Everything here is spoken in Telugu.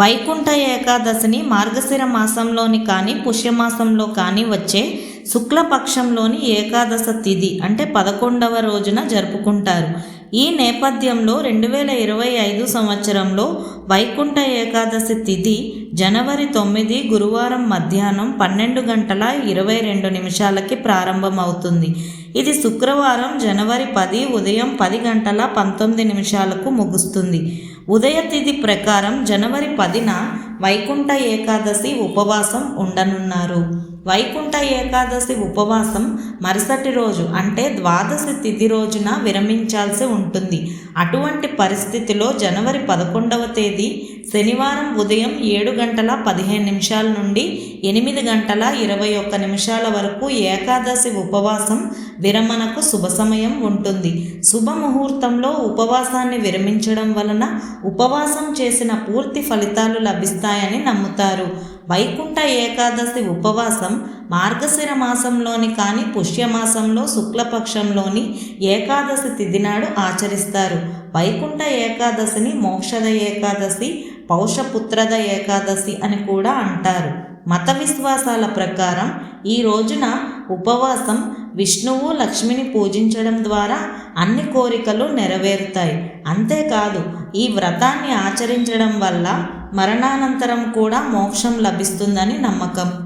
వైకుంఠ ఏకాదశిని మార్గశిర మాసంలోని కానీ పుష్యమాసంలో కానీ వచ్చే శుక్లపక్షంలోని ఏకాదశ తిథి అంటే పదకొండవ రోజున జరుపుకుంటారు. ఈ నేపథ్యంలో రెండు వేల ఇరవై ఐదు సంవత్సరంలో వైకుంఠ ఏకాదశి తిథి జనవరి తొమ్మిది గురువారం మధ్యాహ్నం పన్నెండు గంటల ఇరవై రెండు నిమిషాలకి ప్రారంభమవుతుంది. ఇది శుక్రవారం జనవరి పది ఉదయం పది గంటల పంతొమ్మిది నిమిషాలకు ముగుస్తుంది. ఉదయ తిథి ప్రకారం జనవరి పదిన వైకుంఠ ఏకాదశి ఉపవాసం ఉండనున్నారు. వైకుంఠ ఏకాదశి ఉపవాసం మరుసటి రోజు అంటే ద్వాదశి తిథి రోజున విరమించాల్సి ఉంటుంది. అటువంటి పరిస్థితిలో జనవరి పదకొండవ తేదీ శనివారం ఉదయం ఏడు గంటల పదిహేను నిమిషాల నుండి ఎనిమిది గంటల ఇరవై ఒక్క నిమిషాల వరకు ఏకాదశి ఉపవాసం విరమణకు శుభ సమయం ఉంటుంది. శుభముహూర్తంలో ఉపవాసాన్ని విరమించడం వలన ఉపవాసం చేసిన పూర్తి ఫలితాలు లభిస్తాయని నమ్ముతారు. వైకుంఠ ఏకాదశి ఉపవాసం మార్గశిర మాసంలోని కానీ పుష్యమాసంలో శుక్లపక్షంలోని ఏకాదశి తిథి నాడు ఆచరిస్తారు. వైకుంఠ ఏకాదశిని మోక్షద ఏకాదశి పౌషపుత్రద ఏకాదశి అని కూడా అంటారు. మత విశ్వాసాల ప్రకారం ఈ రోజున ఉపవాసం విష్ణువు లక్ష్మిని పూజించడం ద్వారా అన్ని కోరికలు నెరవేరుతాయి. అంతేకాదు ఈ వ్రతాన్ని ఆచరించడం వల్ల మరణానంతరం కూడా మోక్షం లభిస్తుందని నమ్మకం.